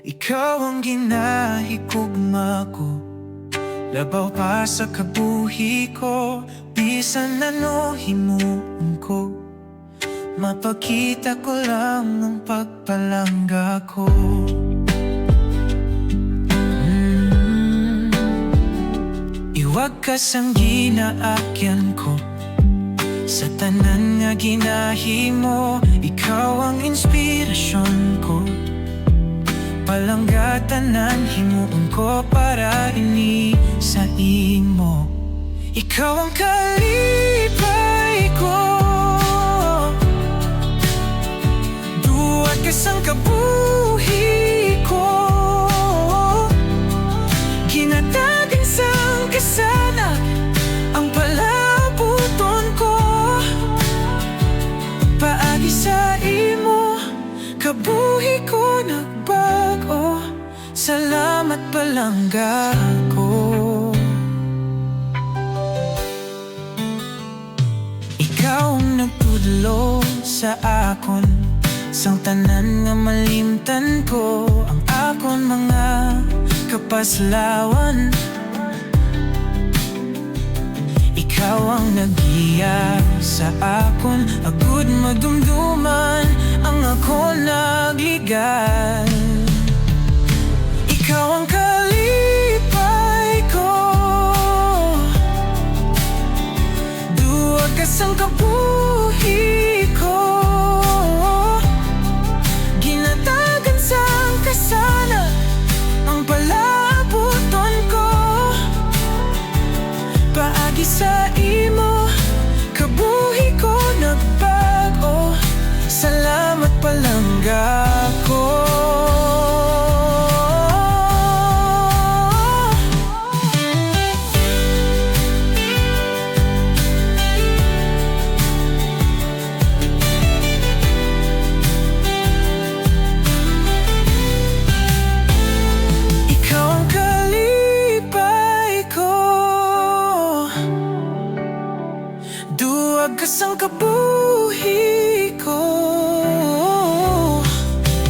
Ikaw ang ginahigugma ko Labaw pa sa kabuhi ko Bisan ano himuon ko. Mapakita ko lang ang pagpalangga ko. Mm. Iwag ka sang ginaakyan ko. Sa tanan nga ginahimo Ikaw ang inspirasyon ko Palanggatanan himuon ko para ini sa imo Ikaw ang kalipay ko. Duwag ka sang kabuhi ko. Ginatagan sang kasana Ang palabuton ko. Paagi sa imo Kabuhi Salamat palangga ko Ikaw ang nagtudlo sa akon. Sang tanan nga malimtan ko Ang akon mga kapaslawan. Ikaw ang nagiya sa akon. Agud madumduman Ang ako nagligal Duwag ka sang kabuhi ko.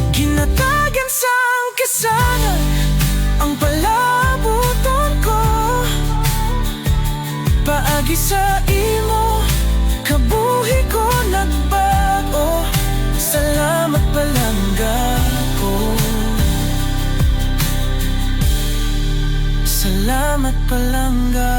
Ginatagan sang kasana Ang palabuton ko. Paagi sa imo Kabuhi ko nagbago. Salamat palangga ko. Salamat palangga